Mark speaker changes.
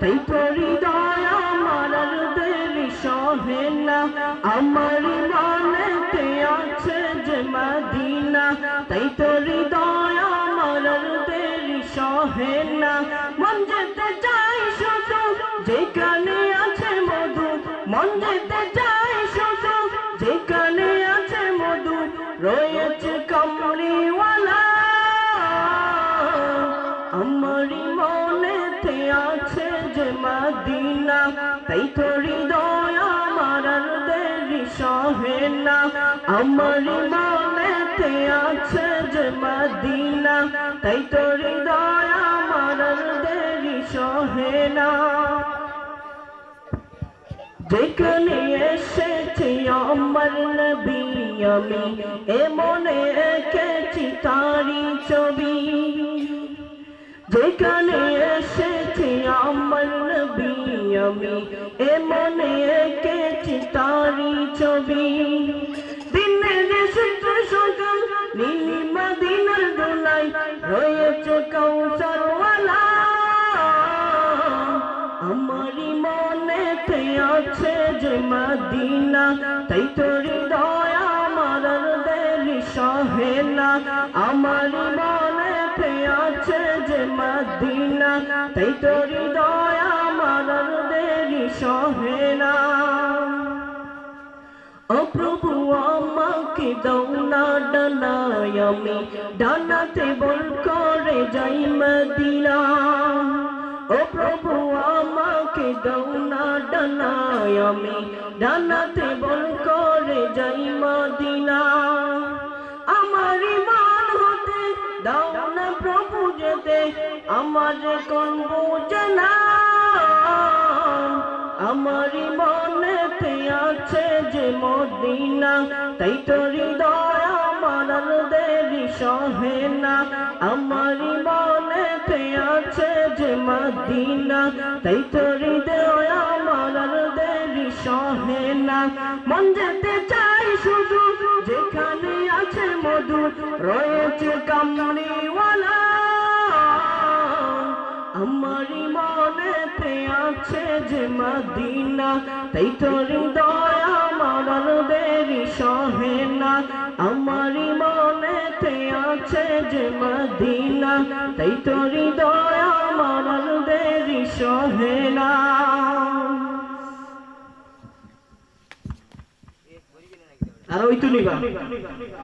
Speaker 1: তাই তো হৃদয় আমার দেরি সহে আমার মনেতে আছে যে মদিনা। তাই তো হৃদয় আমার দেরি সহে মন যেতে চাই শুধু যেখানে আছে মধু। মন যেতে চাই শুধু যেখানে আছে মধু। রয়েছে মদিনা, তাই তো হৃদয় আমার আর দেরি সহে না। আমারই মনেতে আছে যে মদিনা, তাই তো হৃদয় আমার আর দেরি সহে না। যেখানে এসেছি আমার নবী আমি এমনে এঁকেছি তারি ছবি। যেখানে এসেছি আমার নবী আমি, এমনে এঁকেছি তারি ছবি। দিনের সূত্র সকাল নীলিমা দিনের দোলাই রয়েছে কৌশলওয়ালা। আমারই মনেতে আছে যে মদিনা, তাই তো হৃদয় আমার দেরি সহে না। মদিনা তাই তো হৃদয় আমার আর দেরি সহে না। ও প্রভু, আমাকে দাও না ডানায় আমি। ডানাতে বল করে যাই মদিনা। ও প্রভু, আমাকে দাও না ডানায় আমি। ডানাতে বল করে যাই মদিনা। আমার ইমান হতে দাও না আমার কোন বুঝে না। আমারই মনেতে আছে যে মদিনা? তাই তো হৃদয় আমার আর দেরি সহে না। আমারই আছে যে মদিনা? তাই তো হৃদয় আমার আর দেরি সহে মন যেতে চাই শুধু যেখানে আছে মধু রয়েছে আছে যে মদিনা, তাই তো হৃদয় আমার আর দেরি সহে না আমারই মনেতে আছে যে মদিনা, তাই তো হৃদয় আমার আর দেরি সহে না আর ওই তো